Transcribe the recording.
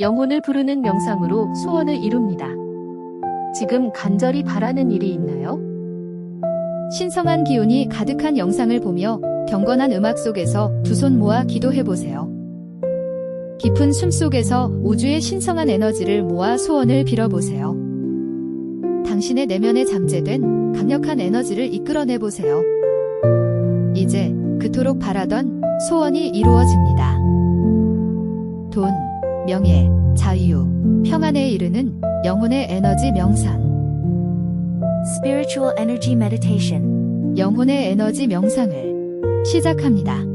영혼을 부르는 명상으로 소원을 이룹니다. 지금 간절히 바라는 일이 있나요? 신성한 기운이 가득한 영상을 보며 경건한 음악 속에서 두 손 모아 기도해 보세요. 깊은 숨 속에서 우주의 신성한 에너지를 모아 소원을 빌어보세요. 당신의 내면에 잠재된 강력한 에너지를 이끌어내 보세요. 이제 그토록 바라던 소원이 이루어집니다. 돈, 명예, 자유, 평안에 이르는 영혼의 에너지 명상. Spiritual Energy Meditation. 영혼의 에너지 명상을 시작합니다.